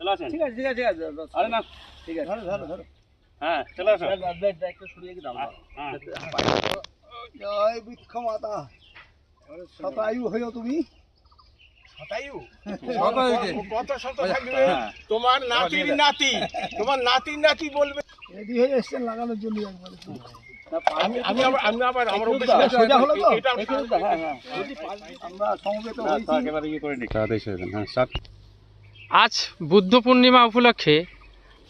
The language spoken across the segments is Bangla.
ঠিক আছে ঠিক আছে ঠিক আছে আরে না। ঠিক আছে। ধরো ধরো ধরো। হ্যাঁ চলে আসো। ব্যাগ- ব্যাগ- ব্যাগটা সরিয়ে দাও হ্যাঁ। জয় বৃক্ষ মাতা শতায়ু হইও তুমি। শতায়ু? শতায়ুকে। কত শত থাকবে? হ্যাঁ। তোমার নাতির নাতি। তোমার নাতির নাতি বলবে। রেডি হয়ে এসছেন লাগানোর জন্য একবারে। না, আমি আমি আবার আমি আবার আমার একটু অভ্যেস দাও, আছে। সোজা হলো তো? এটা একটু দাও, হ্যাঁ, হ্যাঁ। আমরা সমবেত হ্যাঁ, হয়েছি। একেবারে ইয়ে করে নি তাড়াতাড়ি সেরে দেন হ্যাঁ স্টার্ট। আজ বুদ্ধ পূর্ণিমা উপলক্ষে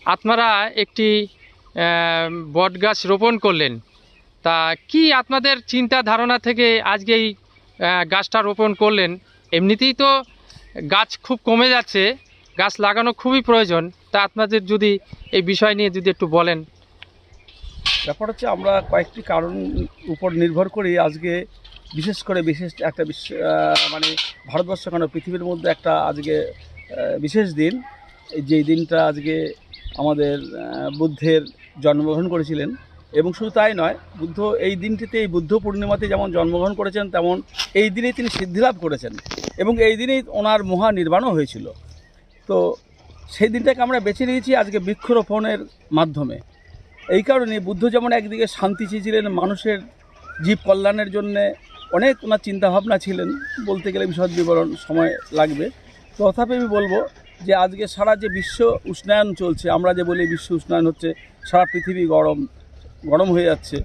আপনারা একটি আহ, বটগাছ রোপণ করলেন। তা কি আপনাদের চিন্তা ধারণা থেকে আজকে এই গাছটা রোপণ করলেন? এমনিতেই তো গাছ খুব কমে যাচ্ছে গাছ লাগানো খুবই প্রয়োজন। তা আপনাদের যদি এই বিষয় নিয়ে যদি একটু বলেন। ব্যাপার হচ্ছে আমরা কয়েকটি কারণ উপর নির্ভর করে আজকে বিশেষ করে বিশেষ একটা মানে ভারতবর্ষ কেন পৃথিবীর মধ্যে একটা আজকে বিশেষ দিন, যেই দিনটা আজকে আমাদের বুদ্ধের জন্মগ্রহণ করেছিলেন। এবং শুধু তাই নয়, বুদ্ধ এই দিনটিতে এই বুদ্ধ পূর্ণিমাতে যেমন জন্মগ্রহণ করেছেন, তেমন এই দিনেই তিনি সিদ্ধিলাভ করেছেন। এবং এই দিনেই ওনার মহা নির্বাণও হয়েছিল। তো সেই দিনটাকে আমরা বেছে নিয়েছি আজকে বৃক্ষরোপণের মাধ্যমে। এই কারণে বুদ্ধ যেমন একদিকে শান্তি চেয়েছিলেন মানুষের জীব কল্যাণের জন্যে, অনেক ওনার চিন্তাভাবনা ছিলেন, বলতে গেলে বিশদ বিবরণ সময় লাগবে। তথাপি আমি বলব যে আজকে সারা যে বিশ্ব উষ্ণায়ন চলছে, আমরা যে বলি বিশ্ব উষ্ণায়ন হচ্ছে, সারা পৃথিবী গরম গরম হয়ে যাচ্ছে।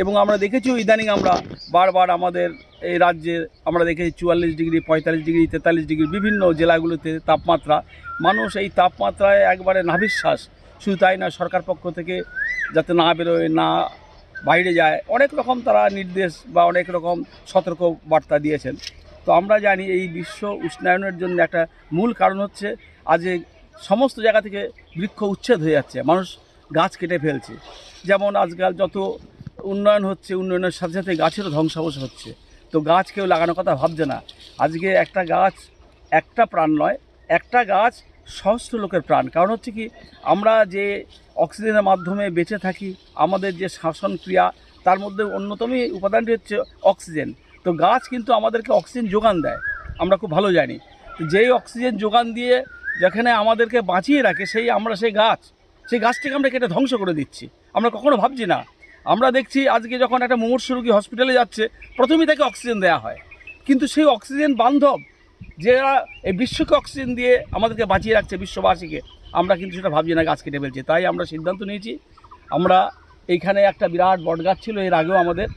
এবং আমরা দেখেছিও ইদানিং আমরা বারবার আমাদের এই রাজ্যে আমরা দেখেছি চুয়াল্লিশ ডিগ্রি, পঁয়তাল্লিশ ডিগ্রি, তেতাল্লিশ ডিগ্রি বিভিন্ন জেলাগুলোতে তাপমাত্রা। মানুষ এই তাপমাত্রায় একবারে নাভিশ্বাস শুধু তাই না সরকার পক্ষ থেকে যাতে না বেরোয়, না বাইরে যায়, অনেক রকম তারা নির্দেশ বা অনেক রকম সতর্ক বার্তা দিয়েছেন। তো আমরা জানি এই বিশ্ব উষ্ণায়নের জন্য একটা মূল কারণ হচ্ছে আজ সমস্ত জায়গা থেকে বৃক্ষ উচ্ছেদ হয়ে যাচ্ছে, মানুষ গাছ কেটে ফেলছে। যেমন আজকাল যত উন্নয়ন হচ্ছে, উন্নয়নের সাথে সাথে গাছেরও ধ্বংসাবশ হচ্ছে। তো গাছ কেউ লাগানোর কথা ভাবছে না। আজকে একটা গাছ একটা প্রাণ নয়, একটা গাছ সহস্র লোকের প্রাণ। কারণ হচ্ছে কি, আমরা যে অক্সিজেনের মাধ্যমে বেঁচে থাকি, আমাদের যে শ্বাসন ক্রিয়া, তার মধ্যে অন্যতমই উপাদানটি হচ্ছে অক্সিজেন। তো গাছ কিন্তু আমাদেরকে অক্সিজেন যোগান দেয়, আমরা খুব ভালো জানি। যেই অক্সিজেন যোগান দিয়ে যেখানে আমাদেরকে বাঁচিয়ে রাখে, সেই আমরা সেই গাছ, সেই গাছটিকে আমরা কেটে ধ্বংস করে দিচ্ছি। আমরা কখনো ভাবছি না। আমরা দেখছি আজকে যখন একটা মুমূর্ষ রোগী হসপিটালে যাচ্ছে, প্রথমেই তাকে অক্সিজেন দেওয়া হয়। কিন্তু সেই অক্সিজেন বান্ধব, যারা এই বিশ্বকে অক্সিজেন দিয়ে আমাদেরকে বাঁচিয়ে রাখছে, বিশ্ববাসীকে, আমরা কিন্তু সেটা ভাবছি না গাছ কেটে ফেলছি। তাই আমরা সিদ্ধান্ত নিয়েছি, আমরা এইখানে একটা বিরাট বটগাছ ছিল, এর আগেও আমাদের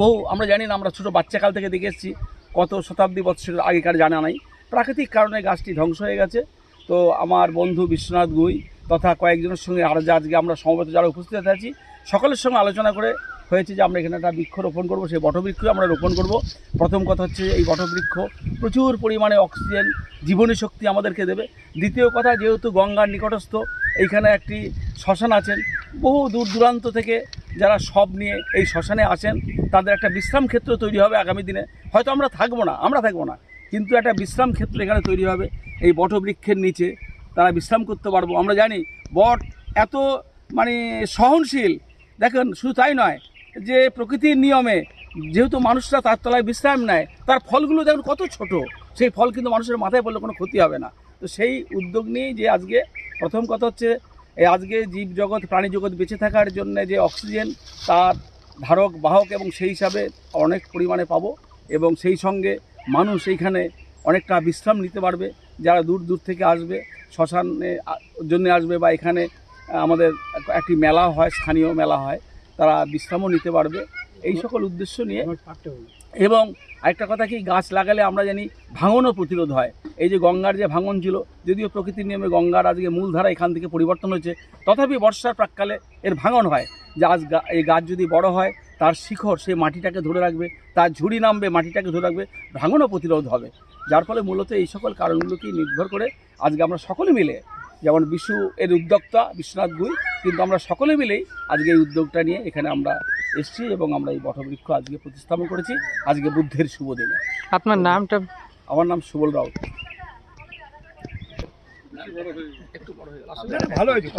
বহু, আমরা জানি না, আমরা ছোটো বাচ্চাকাল থেকে দেখে এসেছি, কত শতাব্দী বৎসরের আগেকার জানা নাই। প্রাকৃতিক কারণে গাছটি ধ্বংস হয়ে গেছে। তো আমার বন্ধু বিশ্বনাথ গুই তথা কয়েকজনের সঙ্গে আর আজকে আমরা সমবেত যারা উপস্থিত আছি, সকলের সঙ্গে আলোচনা করে হয়েছে যে আমরা এখানে একটা বৃক্ষ রোপণ করব, সেই বটবৃক্ষ আমরা রোপণ করব। প্রথম কথা হচ্ছে এই বটবৃক্ষ প্রচুর পরিমাণে অক্সিজেন, জীবনী শক্তি আমাদেরকে দেবে। দ্বিতীয় কথা, যেহেতু গঙ্গার নিকটস্থ, এইখানে একটি শ্মশান আছেন, বহু দূর দূরান্ত থেকে যারা সব নিয়ে এই শ্মশানে আসেন, তাদের একটা বিশ্রাম ক্ষেত্র তৈরি হবে আগামী দিনে। হয়তো আমরা থাকব না, আমরা থাকব না, কিন্তু একটা বিশ্রাম ক্ষেত্র এখানে তৈরি হবে। এই বটবৃক্ষের নিচে তারা বিশ্রাম করতে পারব। আমরা জানি বট এত মানে সহনশীল। দেখেন, শুধু তাই নয় যে প্রকৃতির নিয়মে যেহেতু মানুষরা তার তলায় বিশ্রাম নেয়, তার ফলগুলো দেখুন কত ছোট। সেই ফল কিন্তু মানুষের মাথায় পড়লে কোনো ক্ষতি হবে না। তো সেই উদ্যোগ নিয়েই যে আজকে প্রথম কথা হচ্ছে আজকে জীব জগৎ, প্রাণী জগৎ বেঁচে থাকার জন্য যে অক্সিজেন, তার ধারক, বাহক এবং সেই হিসাবে অনেক পরিমাণে পাবো এবং সেই সঙ্গে মানুষ এইখানে অনেকটা বিশ্রাম নিতে পারবে। যারা দূর দূর থেকে আসবে, শ্মশানে জন্য আসবে বা এখানে আমাদের একটি মেলা হয়, স্থানীয় মেলা হয়, তারা বিশ্রামও নিতে পারবে। এই সকল উদ্দেশ্য নিয়ে এবং আরেকটা কথা কি, গাছ লাগালে আমরা জানি ভাঙনও প্রতিরোধ হয়। এই যে গঙ্গার যে ভাঙন ছিল, যদিও প্রকৃতির নিয়মে গঙ্গার আজকে মূলধারা এখান থেকে পরিবর্তন হয়েছে, তথাপি বর্ষার প্রাককালে এর ভাঙন হয়। যে আজ এই গাছ যদি বড় হয়, তার শিখর সেই মাটিটাকে ধরে রাখবে, তার ঝুড়ি নামবে, মাটিটাকে ধরে রাখবে, ভাঙনও প্রতিরোধ হবে। যার ফলে মূলত এই সকল কারণগুলোকেই নির্ভর করে আজকে আমরা সকলে মিলে, যেমন বিশু এর উদ্যোক্তা বিশ্বনাথ গুই, কিন্তু আমরা সকলে মিলেই আজকে এই উদ্যোগটা নিয়ে এখানে আমরা এসেছি এবং আমরা এই বটবৃক্ষ আজকে প্রতিস্থাপন করেছি। আজকে বুদ্ধের শুভ দিনে। আপনার নামটা? আমার নাম সুবল রাউত। ভালো হয়েছে